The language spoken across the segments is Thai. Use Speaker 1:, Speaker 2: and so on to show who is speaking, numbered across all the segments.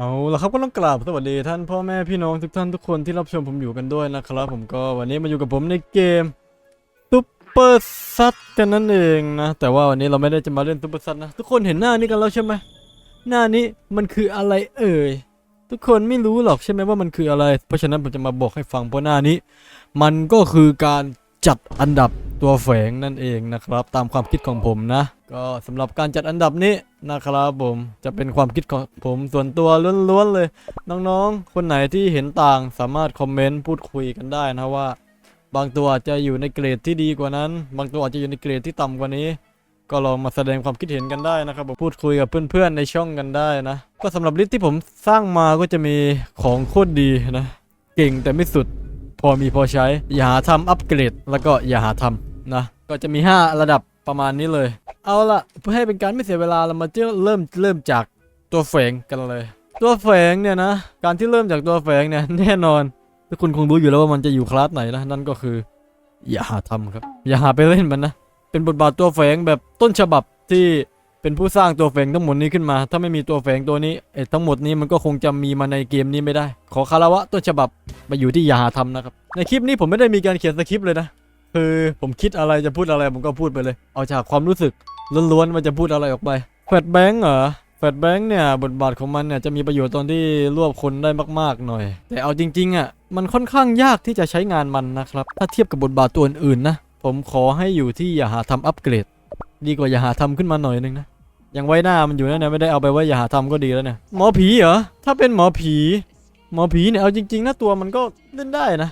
Speaker 1: เอาละครับก็ต้องกราบสวัสดีท่านพ่อแม่พี่น้องทุกท่านทุกคนที่รับชมผมอยู่กันด้วยนะครับ ผมก็วันนี้มาอยู่กับผมในเกมซุปเปอร์ซัดกันนั่นเองนะ แต่ว่าวันนี้เราไม่ได้จะมาเล่นซุปเปอร์ซัดนะทุกคนเห็นหน้านี้กันแล้วใช่ไหมหน้านี้มันคืออะไรเอ่ยทุกคนไม่รู้หรอกใช่ไหมว่ามันคืออะไร เพราะฉะนั้นผมจะมาบอกให้ฟังเพราะหน้านี้ มันก็คือการ จัดอันดับตัวแฝงนั่นเองนะครับ ตามความคิดของผมนะ ก็สำหรับการจัดอันดับนี้นะครับผมจะเป็นความคิดของผมส่วนตัวล้วนๆเลย น้องๆ คนไหนที่เห็นต่างสามารถคอมเมนต์พูดคุยกันได้นะว่า บางตัวอาจจะอยู่ในเกรดที่ดีกว่านั้น บางตัวอาจจะอยู่ในเกรดที่ต่ำกว่านี้ ก็ลองมาแสดงความคิดเห็นกันได้นะครับผมพูดคุยกับเพื่อนๆในช่องกันได้นะ ก็สำหรับลิสต์ที่ผมสร้างมาก็จะมีของโคตรดีนะ เก่งแต่ไม่สุด พอมีพอใช้ อย่าหาทำอัปเกรด แล้วก็อย่าหาทำนะ ก็จะมี 5 ระดับประมาณนี้เลย เอาละเพื่อให้เป็นการไม่เสียเวลาเรามาเริ่มเริ่มจากตัวแฝงกันเลย ตัวแฝงเนี่ยนะ การที่เริ่มจากตัวแฝงเนี่ยแน่นอนทุกคนคงรู้อยู่แล้วว่ามันจะอยู่คลาสไหนนะนั่นก็คือ อย่าหาทำครับ อย่าหาไปเล่นมันนะเป็นบทบาทตัวแฝงแบบต้นฉบับที่ เป็นผู้สร้างตัวแฝงทั้งหมดนี้ขึ้นมา ถ้าไม่มีตัวแฝงตัวนี้เอ้ทั้งหมดนี้มันก็คงจะมีมาในเกมนี้ไม่ได้ ขอคารวะต้นฉบับมาอยู่ที่อย่าหาทำนะครับ ในคลิปนี้ผมไม่ได้มีการเขียนสคริปต์เลยนะ คือผมคิดอะไรจะพูดอะไรผมก็พูดไปเลย เอาจากความรู้สึกล้วนๆมันจะพูดอะไรออกไปแฟดแบงค์เหรอแฟดแบงค์เนี่ยบทบาทของมันเนี่ยจะมีประโยชน์ตอนที่รวบคนได้มาก ๆ หน่อย แต่เอาจริง ๆ อะ มันค่อนข้างยากที่จะใช้งานมันนะครับ ถ้าเทียบกับบทบาทตัวอื่นๆนะ ผมขอให้อยู่ที่อย่าหาทำอัปเกรด ดีกว่าอย่าหาทำขึ้นมาหน่อยนึงนะยังไว้หน้ามันอยู่นะเนี่ยไม่ได้เอาไปไว้อย่าหาทำก็ดีแล้วเนี่ยหมอผีเหรอถ้าเป็นหมอผี หมอผีเนี่ยเอาจริงๆนะตัวมันก็เล่นได้นะ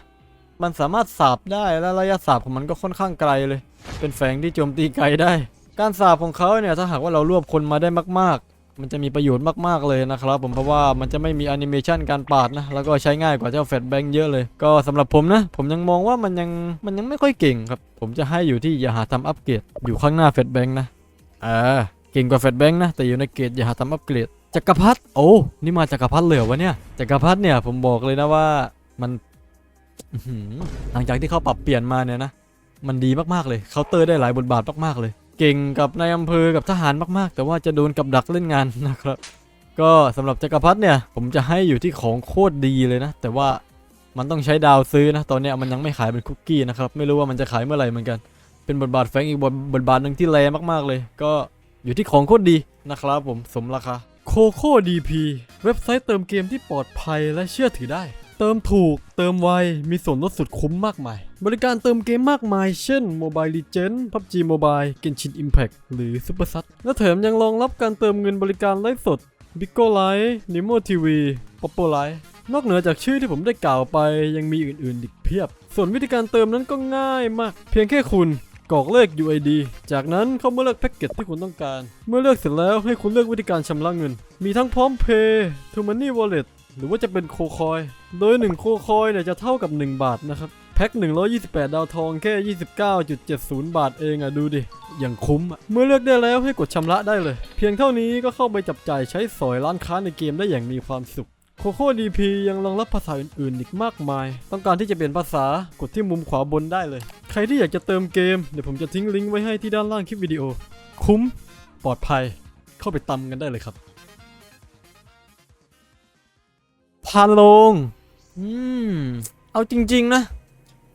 Speaker 1: มันสามารถสาบได้และระยะสาบของมันก็ค่อนข้างไกลเลย เป็นแฝงที่โจมตีไกลได้ การสาบของเขาเนี่ยถ้าหากว่าเรารวบคนมาได้มากๆ มันจะมีประโยชน์มากๆเลยนะครับผมเพราะว่ามันจะไม่มีแอนิเมชันการปาดนะ แล้วก็ใช้ง่ายกว่าเจ้าแฟตแบงค์เยอะเลย ก็สำหรับผมนะ ผมยังมองว่ามันยังมันยังไม่ค่อยเก่งครับ ผมจะให้อยู่ที่อย่าหาทำอัปเกรดอยู่ข้างหน้าแฟตแบงค์นะอ่าเก่งกว่าแฟตแบงค์นะ แต่อยู่ในเกรดอย่าหาทำอัปเกรดจักรพรรดิโอ้นี่มาจักรพรรดิเลยเหรอวะเนี่ยจักรพรรดิเนี่ยผมบอกเลยนะว่ามันอื้อหือหลังจากที่เขาปรับเปลี่ยนมาเนี่ยนะมันดีมากๆเลยเคาน์เตอร์ได้หลายบทบาทมากๆเลย เก่งกับนายอำเภอกับทหารมากๆ แต่ว่าจะโดนกับดักเล่นงานนะครับ ก็สำหรับจักรพรรดิเนี่ย ผมจะให้อยู่ที่ของโคตรดีเลยนะ แต่ว่ามันต้องใช้ดาวซื้อนะ ตอนนี้มันยังไม่ขายเป็นคุกกี้นะครับ ไม่รู้ว่ามันจะขายเมื่อไหร่เหมือนกัน เป็นบทบาทแฝงอีกบทบทบาทหนึ่งที่แรงมากๆเลย ก็อยู่ที่ของโคตรดีนะครับผมสมราคาโคโค่ดีพีเว็บไซต์เติมเกมที่ปลอดภัยและเชื่อถือได้ เติมถูก เติมไว มีส่วนลดสุดคุ้มมากมาย บริการเติมเกมมากมาย เช่น Mobile Legends PUBG Mobile Genshin Impact หรือ Super Sat และแถมยังรองรับการเติมเงินบริการไลฟ์สด Bigo Live Nemo TV Poppo Live นอกเหนือจากชื่อที่ผมได้กล่าวไปยังมีอื่นๆอีกเพียบ ส่วนวิธีการเติมนั้นก็ง่ายมาก เพียงแค่คุณกรอกเลข UID จากนั้นเข้ามาเลือกแพ็กเกจที่คุณต้องการ เมื่อเลือกเสร็จแล้วให้คุณเลือกวิธีการชำระเงิน มีทั้งพร้อมเพย์ทูมันนี่วอลเล็ต หรือว่าจะเป็นโคคอย โดย 1 โคคอยเนี่ยจะเท่ากับ 1 บาทนะครับ แพ็ค 128 ดาวทองแค่ 29.70 บาทเองอะดูดิ อย่างคุ้มอะ เมื่อเลือกได้แล้วให้กดชำระได้เลย เพียงเท่านี้ก็เข้าไปจับจ่ายใช้สอยร้านค้าในเกมได้อย่างมีความสุขโคโค่ดีพียังรองรับภาษาอื่นๆ อีกมากมาย ต้องการที่จะเปลี่ยนภาษากดที่มุมขวาบนได้เลย ใครที่อยากจะเติมเกม เดี๋ยวผมจะทิ้งลิงก์ไว้ให้ที่ด้านล่างคลิปวิดีโอ คุ้ม ปลอดภัย เข้าไปตำกันได้เลยครับ พานลง อืม เอาจริง ๆ นะ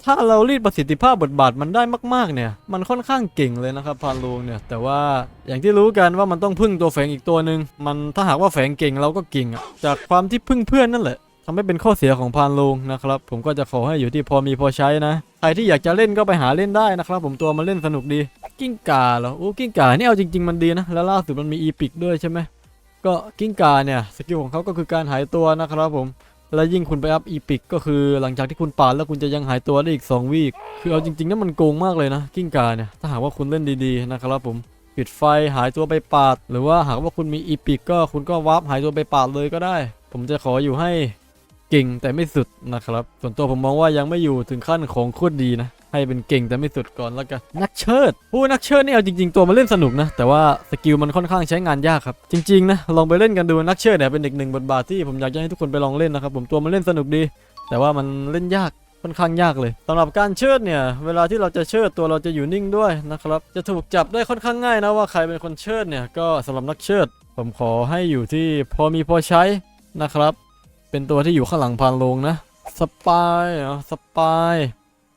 Speaker 1: ถ้าเรารีดประสิทธิภาพบทบาทมันได้มาก ๆ เนี่ย มันค่อนข้างเก่งเลยนะครับพานลงเนี่ย แต่ว่าอย่างที่รู้กันว่ามันต้องพึ่งตัวแฝงอีกตัวหนึ่งมันถ้าหากว่าแฝงเก่งเราก็เก่งอะจากความที่พึ่งเพื่อนนั่นแหละทำให้เป็นข้อเสียของพานลงนะครับ ผมก็จะขอให้อยู่ที่พอมีพอใช้นะ ใครที่อยากจะเล่นก็ไปหาเล่นได้นะครับ ผมตัวมันเล่นสนุกดี กิ้งก่าเหรอโอ้กิ้งก่านี่เอาจริง ๆ มันดีนะ แล้วล่าสุดมันมีอีพิกด้วยใช่ไหม ก็กิ้งกาเนี่ยสกิลของเขาก็คือการหายตัวนะครับผม และยิ่งคุณไปอัพอีพิกก็คือหลังจากที่คุณปาดแล้วคุณจะยังหายตัวได้อีก 2 วีคคือเอาจริงๆนะมันโกงมากเลยนะ กิ้งกาเนี่ยถ้าหากว่าคุณเล่นดีๆนะครับผมปิดไฟหายตัวไปปาด หรือว่าหากว่าคุณมีอีพิกก็คุณก็วาร์ปหายตัวไปปาดเลยก็ได้ ผมจะขออยู่ให้เก่งแต่ไม่สุดนะครับ ส่วนตัวผมมองว่ายังไม่อยู่ถึงขั้นของโคตรดีนะ ให้เป็นเก่งแต่ไม่สุดก่อนแล้วกันนักเชิดผู้นักเชิดนี่เอาจริง ๆ ตัวมันเล่นสนุกนะ แต่ว่าสกิลมันค่อนข้างใช้งานยากครับ จริง ๆ นะ ลองไปเล่นกันดูนักเชิดเนี่ยเป็นอีกหนึ่งบทบาทที่ผมอยากจะให้ทุกคนไปลองเล่นนะครับผมตัวมันเล่นสนุกดี แต่ว่ามันเล่นยากค่อนข้างยากเลยสำหรับการเชิดเนี่ย เวลาที่เราจะเชิดตัวเราจะอยู่นิ่งด้วยนะครับ จะถูกจับได้ค่อนข้างง่ายนะว่าใครเป็นคนเชิดเนี่ยก็สำหรับนักเชิด ผมขอให้อยู่ที่พอมีพอใช้นะครับ เป็นตัวที่อยู่ข้างหลังพานลงนะสปายเหรอสปาย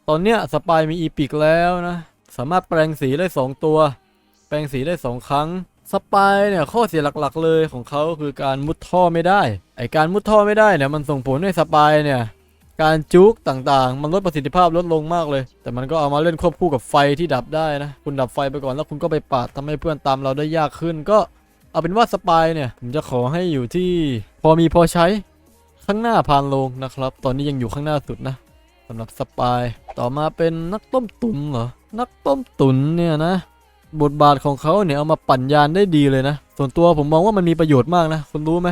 Speaker 1: ตอนเนี้ยสปายมีอีพิกแล้วนะ สามารถแปลงสีได้สองตัว แปลงสีได้สองครั้ง สปายเนี่ยข้อเสียหลักๆเลยของเขาคือการมุดท่อไม่ได้ ไอการมุดท่อไม่ได้เนี่ยมันส่งผลให้สปายเนี่ยการจุกต่างๆ มันลดประสิทธิภาพลดลงมากเลย แต่มันก็เอามาเล่นควบคู่กับไฟที่ดับได้นะ คุณดับไฟไปก่อนแล้วคุณก็ไปปาดทำให้เพื่อนตามเราได้ยากขึ้น ก็เอาเป็นว่าสปายเนี่ยผมจะขอให้อยู่ที่พอมีพอใช้ข้างหน้าพานลงนะครับ ตอนนี้ยังอยู่ข้างหน้าสุดนะ สำหรับสปาย ต่อมาเป็นนักต้มตุ๋นเหรอ นักต้มตุ๋นเนี่ยนะ บทบาทของเขาเนี่ยเอามาปั่นยานได้ดีเลยนะ ส่วนตัวผมมองว่ามันมีประโยชน์มากนะ คุณรู้ไหม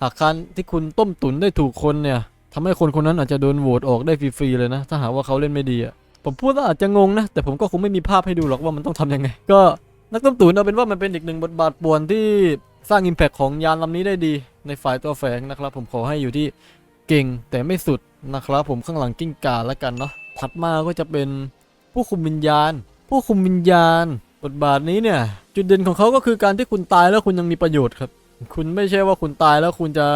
Speaker 1: หากการที่คุณต้มตุ๋นได้ถูกคนเนี่ยทำให้คนคนนั้นอาจจะโดนโหวตออกได้ฟรีๆเลยนะ ถ้าหากว่าเขาเล่นไม่ดีอะผมพูดแล้วอาจจะงงนะ แต่ผมก็คงไม่มีภาพให้ดูหรอกว่ามันต้องทำยังไง ก็นักต้มตุ๋นเอาเป็นว่ามันเป็นอีกหนึ่งบทบาทป่วนที่สร้างอิมแพคของยานลำนี้ได้ดี ในฝ่ายตัวแฝงนะครับ ผมขอให้อยู่ที่เก่งแต่ไม่สุด นะครับผมข้างหลังกิ้งก่าแล้วกันเนาะถัดมาก็จะเป็นผู้คุมวิญญาณ ผู้คุมวิญญาณ บทบาทนี้เนี่ย จุดเด่นของเขาก็คือการที่คุณตายแล้วคุณยังมีประโยชน์ครับ คุณไม่ใช่ว่าคุณตายแล้วคุณจะ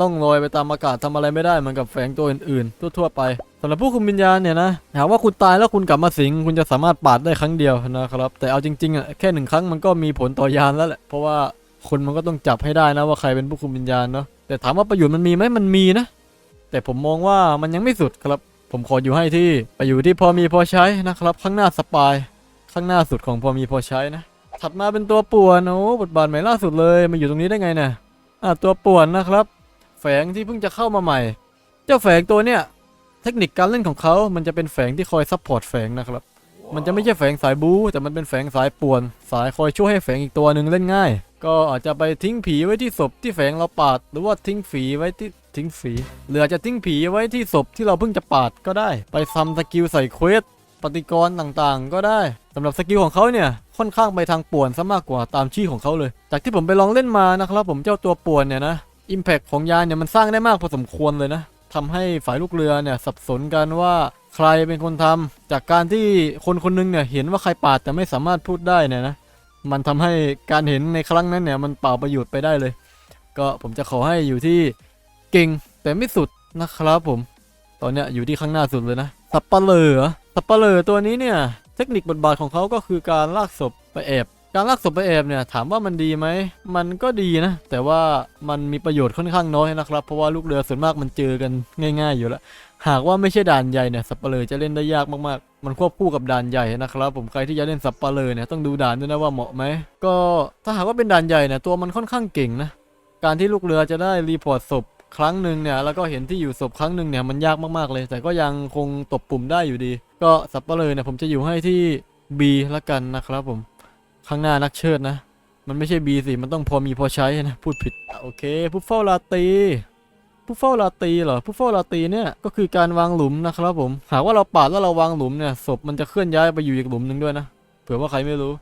Speaker 1: ล่องลอยไปตามอากาศทำอะไรไม่ได้เหมือนกับแฝงตัวอื่นๆ ทั่วๆ ไปสำหรับผู้คุมวิญญาณเนี่ยนะหากว่าคุณตายแล้วคุณกลับมาสิงคุณจะสามารถปาดได้ครั้งเดียวนะครับ แต่เอาจริงๆอะแค่หนึ่งครั้งมันก็มีผลต่อยานแล้วแหละเพราะว่าคนมันก็ต้องจับให้ได้นะว่าใครเป็นผู้คุมวิญญาณเนาะแต่ถามว่าประโยชน์มันมีไหมมันมีนะ แต่ผมมองว่ามันยังไม่สุดครับ ผมขออยู่ให้ที่ไปอยู่ที่พอมีพอใช้นะครับ ข้างหน้าสปาย ข้างหน้าสุดของพอมีพอใช้นะ ถัดมาเป็นตัวป่วนโอ้บทบาทใหม่ล่าสุดเลยมาอยู่ตรงนี้ได้ไงเนี่ยอะตัวป่วนนะครับ แฝงที่เพิ่งจะเข้ามาใหม่ เจ้าแฝงตัวเนี้ยเทคนิคการเล่นของเขามันจะเป็นแฝงที่คอยซัพพอร์ตแฝงนะครับ มันจะไม่ใช่แฝงสายบู๊แต่มันเป็นแฝงสายป่วน สายคอยช่วยให้แฝงอีกตัวหนึ่งเล่นง่าย ก็อาจจะไปทิ้งผีไว้ที่ศพที่แฝงเราปาด หรือว่าทิ้งฝีไว้ที่ ทิ้งฝีเหรือจะทิ้งผีไว้ที่ศพที่เราเพิ่งจะปาดก็ได้ ไปทำสกิลใส่เควสปฏิกรณ์ต่างๆ ก็ได้สำหรับสกิลของเขาเนี่ยค่อนข้างไปทางป่วนซะมากกว่าตามชื่อของเขาเลย จากที่ผมไปลองเล่นมานะครับผมเจ้าตัวป่วนเนี่ยนะอิมแพคของยานเนี่ยมันสร้างได้มากพอสมควรเลยนะทำให้ฝ่ายลูกเรือเนี่ยสับสนกันว่าใครเป็นคนทำจากการที่คนคนหนึงเนี่ยเห็นว่าใครปาดแต่ไม่สามารถพูดได้เนี่ยนะมันทำให้การเห็นในครั้งนั้นเนี่ยมันเปล่าประโยชน์ไปได้เลย ก็ผมจะขอให้อยู่ที่ เก่งแต่ไม่สุดนะครับผม ตอนเนี้ยอยู่ที่ข้างหน้าสุดเลยนะ สับปะเลอเหรอสับปะเลอตัวนี้เนี่ย เทคนิคบทบาทของเขาก็คือการลากศพไปแอบ การลากศพไปแอบเนี่ยถามว่ามันดีไหม มันก็ดีนะ แต่ว่ามันมีประโยชน์ค่อนข้างน้อยนะครับ เพราะว่าลูกเรือส่วนมากมันเจอกันง่าย ๆ อยู่แล้ว หากว่าไม่ใช่ด่านใหญ่เนี่ยสับปะเลอจะเล่นได้ยากมากๆ มันควบคู่กับด่านใหญ่นะครับ ผมใครที่จะเล่นสับปะเลอเนี่ยต้องดูด่านด้วยนะว่าเหมาะไหม ก็ถ้าหากว่าเป็นด่านใหญ่เนี่ยตัวมันค่อนข้างเก่งนะการที่ลูกเรือจะได้รีพอร์ตศพ ครั้งหนึ่งเนี่ยแล้วก็เห็นที่อยู่ศพครั้งหนึ่งเนี่ยมันยากมากๆเลย แต่ก็ยังคงตบปุ่มได้อยู่ดี ก็สับเปะเลอเนี่ยผมจะอยู่ให้ที่ B ละกันนะครับผมข้างหน้านักเชิดนะ มันไม่ใช่ B สิมันต้องพอมีพอใช้นะพูดผิดโอเคผู้เฝ้าลาตีผู้เฝ้าลาตีเหรอผู้เฝ้าลาตีเนี่ยก็คือการวางหลุมนะครับผมหากว่าเราปาดแล้วเราวางหลุมเนี่ยศพมันจะเคลื่อนย้ายไปอยู่อีกหลุมหนึ่งด้วยนะเผื่อว่าใครไม่รู้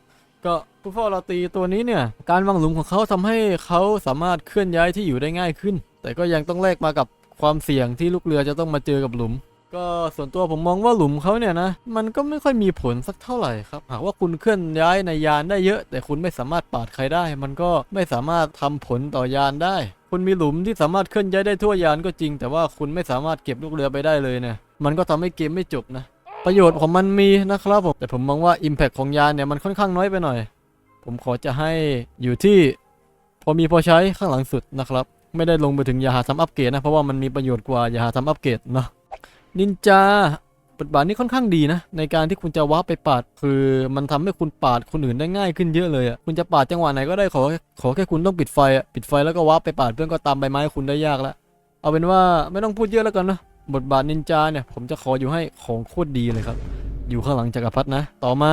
Speaker 1: ก็ผู้เฝ้าลาตีตัวนี้เนี่ย การวางหลุมของเขาทำให้เขาสามารถเคลื่อนย้ายที่อยู่ได้ง่ายขึ้น แต่ก็ยังต้องแลกมากับความเสี่ยงที่ลูกเรือจะต้องมาเจอกับหลุม ก็ส่วนตัวผมมองว่าหลุมเขาเนี่ยนะ มันก็ไม่ค่อยมีผลสักเท่าไหร่ครับ หากว่าคุณเคลื่อนย้ายในยานได้เยอะ แต่คุณไม่สามารถปาดใครได้ มันก็ไม่สามารถทำผลต่อยานได้ คุณมีหลุมที่สามารถเคลื่อนย้ายได้ทั่วยานก็จริง แต่ว่าคุณไม่สามารถเก็บลูกเรือไปได้เลยเนี่ย มันก็ทำให้เกมไม่จบนะ ประโยชน์ของมันมีนะครับผมแต่ผมมองว่า Impact ของยานเนี่ยมันค่อนข้างน้อยไปหน่อย ผมขอจะให้อยู่ที่ พอมีพอใช้ข้างหลังสุดนะครับ ไม่ได้ลงไปถึงย่าหาทำอัปเกรดนะ เพราะว่ามันมีประโยชน์กว่าย่าหาทำอัปเกรดเนาะนินจาบทบาทนี้ค่อนข้างดีนะ ในการที่คุณจะว้าร์ไปปาด คือมันทำให้คุณปาดคนอื่นได้ง่ายขึ้นเยอะเลยอะคุณจะปาดจังหวะไหนก็ได้ขอขอแค่คุณต้องปิดไฟอะปิดไฟแล้วก็ว้าร์ไปปาดเพื่อนก็ตามใบไม้คุณได้ยากแล้วเอาเป็นว่าไม่ต้องพูดเยอะแล้วกันนะบทบาทนินจาเนี่ยผมจะขออยู่ให้ของโคตรดีเลยครับ อยู่ข้างหลังจักรพรรดินะ ต่อมา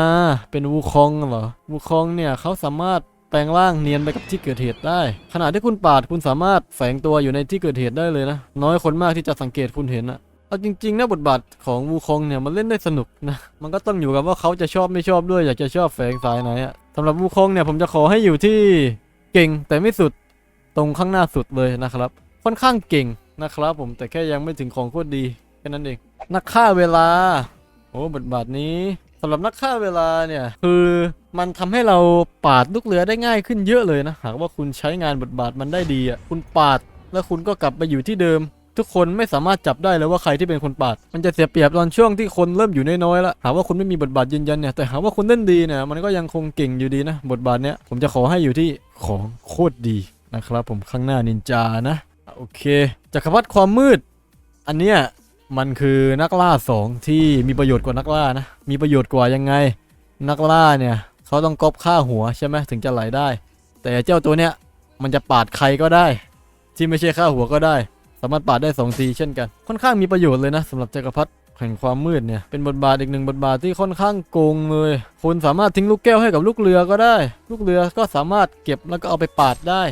Speaker 1: เป็นวูคองเหรอวูคองเนี่ยเขาสามารถ แปลงร่างเนียนไปกับที่เกิดเหตุได้ ขณะที่คุณปาดคุณสามารถแฝงตัวอยู่ในที่เกิดเหตุได้เลยนะ น้อยคนมากที่จะสังเกตคุณเห็นอะเอาจริงๆนะบทบาทของวูคองเนี่ยมันเล่นได้สนุกนะ มันก็ต้องอยู่กับว่าเขาจะชอบไม่ชอบด้วย อยากจะชอบแฝงสายไหนอะสำหรับวูคองเนี่ยผมจะขอให้อยู่ที่เก่งแต่ไม่สุดตรงข้างหน้าสุดเลยนะครับ ค่อนข้างเก่งนะครับ ผมแต่แค่ยังไม่ถึงของโคตรดีแค่นั้นเองนักฆ่าเวลา โอ้บทบาทนี้ สำหรับนักฆ่าเวลาเนี่ย คือมันทำให้เราปาดลูกเรือได้ง่ายขึ้นเยอะเลยนะ หากว่าคุณใช้งานบทบาทมันได้ดีอะคุณปาดแล้วคุณก็กลับไปอยู่ที่เดิม ทุกคนไม่สามารถจับได้เลยว่าใครที่เป็นคนปาด มันจะเสียเปรียบตอนช่วงที่คนเริ่มอยู่น้อยๆแล้วหากว่าคุณไม่มีบทบาทยืนยันเนี่ยแต่หากว่าคุณเล่นดีเนี่ยมันก็ยังคงเก่งอยู่ดีนะ บทบาทเนี้ยผมจะขอให้อยู่ที่ของโคตรดีนะครับ ผมข้างหน้านินจานะโอเคจักรพรรดิความมืด อันเนี้ย มันคือนักล่าสองที่มีประโยชน์กว่านักล่านะ มีประโยชน์กว่ายังไง นักล่าเนี่ยเขาต้องกอปค่าหัวใช่ไหมถึงจะไหลได้ แต่เจ้าตัวเนี้ยมันจะปาดใครก็ได้ ที่ไม่ใช่ค่าหัวก็ได้ สามารถปาดได้สองทีเช่นกัน ค่อนข้างมีประโยชน์เลยนะสำหรับจักรพรรดิแห่งความมืดเนี่ยเป็นบทบาทอีกหนึ่งบทบาทที่ค่อนข้างโกงเลยคุณสามารถทิ้งลูกแก้วให้กับลูกเรือก็ได้ ลูกเรือก็สามารถเก็บแล้วก็เอาไปปาดได้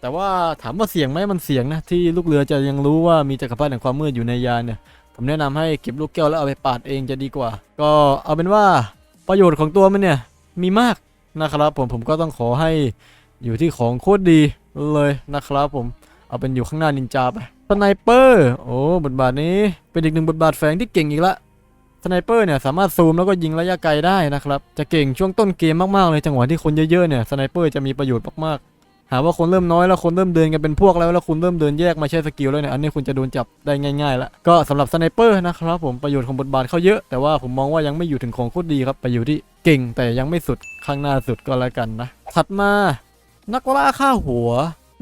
Speaker 1: แต่ว่าถามว่าเสี่ยงไหมมันเสี่ยงนะที่ลูกเรือจะยังรู้ว่ามีจักรพรรดิแห่งความมืดอยู่ในยานเนี่ย ผมแนะนำให้เก็บลูกแก้วแล้วเอาไปปาดเองจะดีกว่า ก็เอาเป็นว่าประโยชน์ของตัวมันเนี่ยมีมากนะครับผมผมก็ต้องขอให้อยู่ที่ของโคตรดีเลยนะครับผมเอาเป็นอยู่ข้างหน้านินจาไปสไนเปอร์โอ้บทบาทนี้เป็นอีกหนึ่งบทบาทแฝงที่เก่งอีกละสไนเปอร์เนี่ยสามารถซูมแล้วก็ยิงระยะไกลได้นะครับ จะเก่งช่วงต้นเกมมากๆเลยจังหวะที่คนเยอะๆเนี่ยสไนเปอร์จะมีประโยชน์มากๆ หาว่าคนเริ่มน้อยแล้วคนเริ่มเดินกันเป็นพวกแล้วแล้วคุณเริ่มเดินแยกมาใช้สกิลแล้วเนี่ยอันนี้คุณจะโดนจับได้ง่ายๆแล้วก็สำหรับสไนเปอร์นะครับผมประโยชน์ของบทบาทเขาเยอะแต่ว่าผมมองว่ายังไม่อยู่ถึงของโคตรดีครับไปอยู่ที่เก่งแต่ยังไม่สุดข้างหน้าสุดก็แล้วกันนะถัดมา นักล่าฆ่าหัว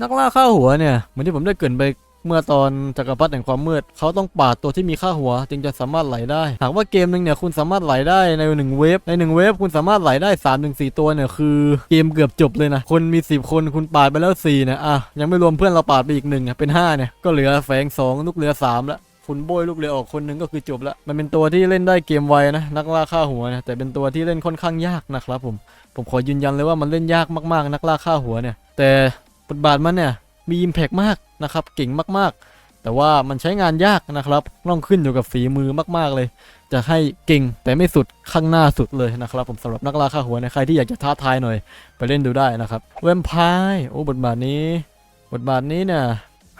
Speaker 1: นักล่าฆ่าหัวเนี่ยเหมือนที่ผมได้เกินไป เมื่อตอนจักรพรรดิแห่งความมืด เขาต้องปาดตัวที่มีค่าหัว จึงจะสามารถไหลได้ หากว่าเกมหนึ่งเนี่ยคุณสามารถไหลได้ในหนึ่งเวฟในหนึ่งเวฟคุณสามารถไหลได้3าถึงสตัวเนี่ยคือเกมเกือบจบเลยนะ คนมี 10 คนคุณปาดไปแล้ว4เนี่ยอะยังไม่รวมเพื่อนเราปาดไปอีกหนึ่งอะเป็น5เนี่ยก็เหลือแฝง2ลูกเหลือ 3 แล้วคุณโบยลูกเรือออกคนหนึ่งก็คือจบละ มันเป็นตัวที่เล่นได้เกมไวนะ นักล่าฆ่าหัวนะ แต่เป็นตัวที่เล่นค่อนข้างยากนะครับผม ผมขอยืนยันเลยว่ามันเล่นยากมากๆ นักล่าฆ่าหัวเนี่ย แต่บทบาทมันเนี่ยมีอิมแพกมาก นะครับเก่งมากๆ แต่ว่ามันใช้งานยากนะครับต้องขึ้นอยู่กับฝีมือมากๆเลย จะให้เก่งแต่ไม่สุดข้างหน้าสุดเลยนะครับผมสำหรับนักล่าฆ่าหัวในใครที่อยากจะท้าทายหน่อย ไปเล่นดูได้นะครับแวมไพร์โอ้บทบาทนี้ บทบาทนี้เนี่ย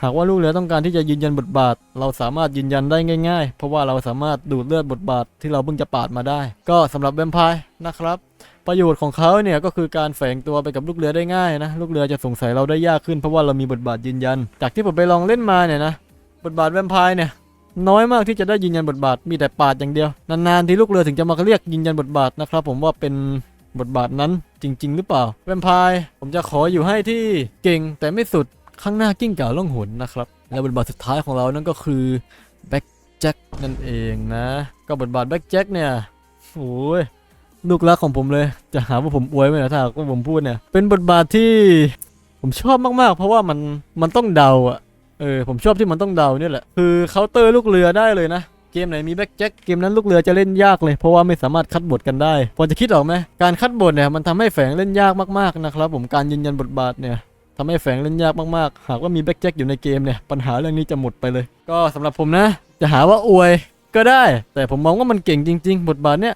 Speaker 1: หากว่าลูกเรือต้องการที่จะยืนยันบทบาท เราสามารถยืนยันได้ง่าย ๆ เพราะว่าเราสามารถดูดเลือดบทบาทที่เราเพิ่งจะปาดมาได้ ก็สำหรับแวมไพร์นะครับ ประโยชน์ของเขาเนี่ยก็คือการแฝงตัวไปกับลูกเรือได้ง่ายนะ ลูกเรือจะสงสัยเราได้ยากขึ้นเพราะว่าเรามีบทบาทยืนยัน จากที่ผมไปลองเล่นมาเนี่ยนะบทบาทแวมไพร์เนี่ยน้อยมากที่จะได้ยืนยันบทบาทมีแต่ปาดอย่างเดียวนานๆที่ลูกเรือถึงจะมาเรียกยืนยันบทบาทนะครับผมว่าเป็นบทบาทนั้นจริง ๆ หรือเปล่าแวมไพร์ผมจะขออยู่ให้ที่เก่งแต่ไม่สุดข้างหน้ากิ้งก่าล่องหนนะครับและบทบาทสุดท้ายของเรานั่นก็คือแบ็กแจ็คนั่นเองนะ ก็บทบาทแบ็กแจ็คเนี่ยโอ้ย ลูกรักของผมเลย จะหาว่าผมอวยไหมนะถ้าหากว่าผมพูดเนี่ย เป็นบทบาทที่ผมชอบมากๆ เพราะว่ามันมันต้องเดาอะเออผมชอบที่มันต้องเดาเนี่ยแหละ คือเคาน์เตอร์ลูกเรือได้เลยนะ เกมไหนมีแบ็กแจ็คเกมนั้นลูกเรือจะเล่นยากเลย เพราะว่าไม่สามารถคัดบทกันได้ พอจะคิดออกไหมการคัดบทเนี่ยมันทำให้แฝงเล่นยากมากๆนะครับผมการยืนยันบทบาทเนี่ยทำให้แฝงเล่นยากมากๆ หากว่ามีแบ็กแจ็คอยู่ในเกมเนี่ยปัญหาเรื่องนี้จะหมดไปเลย ก็สำหรับผมนะ จะหาว่าอวยก็ได้ แต่ผมมองว่ามันเก่งจริง ๆ บทบาทเนี่ย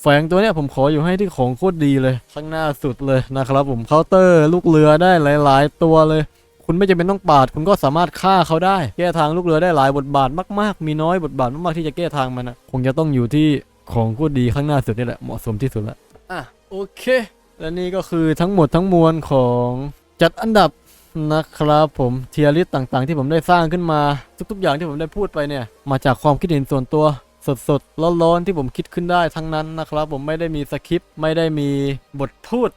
Speaker 1: แฝงตัวเนี้ยผมขออยู่ให้ที่ของโคตรดีเลย ข้างหน้าสุดเลยนะครับผมเคาน์เตอร์ลูกเรือได้หลาย ๆ ตัวเลย คุณไม่จำเป็นต้องปาด คุณก็สามารถฆ่าเขาได้ แก้ทางลูกเรือได้หลายบทบาทมาก ๆ มีน้อยบทบาทมาก ๆ ที่จะแก้ทางมันนะคงจะต้องอยู่ที่ของโคตรดีข้างหน้าสุดนี่แหละเหมาะสมที่สุดละอะโอเค และนี่ก็คือทั้งหมดทั้งมวลของจัดอันดับนะครับผมเทียริสต่างๆ ที่ผมได้สร้างขึ้นมาทุก ๆ อย่างที่ผมได้พูดไปเนี่ยมาจากความคิดเห็นส่วนตัว สดๆ ร้อนๆ ที่ผมคิดขึ้นได้ทั้งนั้นนะครับ ผมไม่ได้มีสคริปต์ไม่ได้มีบทพูด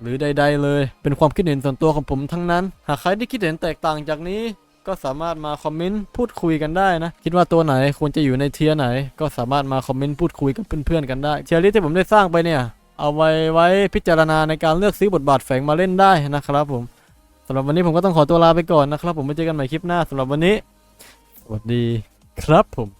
Speaker 1: หรือใด ๆ เลย เป็นความคิดเห็นส่วนตัวของผมทั้งนั้น หากใครที่คิดเห็นแตกต่างจากนี้ ก็สามารถมาคอมเมนต์พูดคุยกันได้นะ คิดว่าตัวไหนควรจะอยู่ในเทียร์ไหน ก็สามารถมาคอมเมนต์พูดคุยกับเพื่อนๆกันได้เทียร์ลิสที่ผมได้สร้างไปเนี่ยเอาไว้ไว้พิจารณาในการเลือกซื้อบทบาทแฝงมาเล่นได้นะครับผมสำหรับวันนี้ผมก็ต้องขอตัวลาไปก่อนนะครับ ผมไว้เจอกันใหม่คลิปหน้าสำหรับวันนี้ สวัสดีครับผม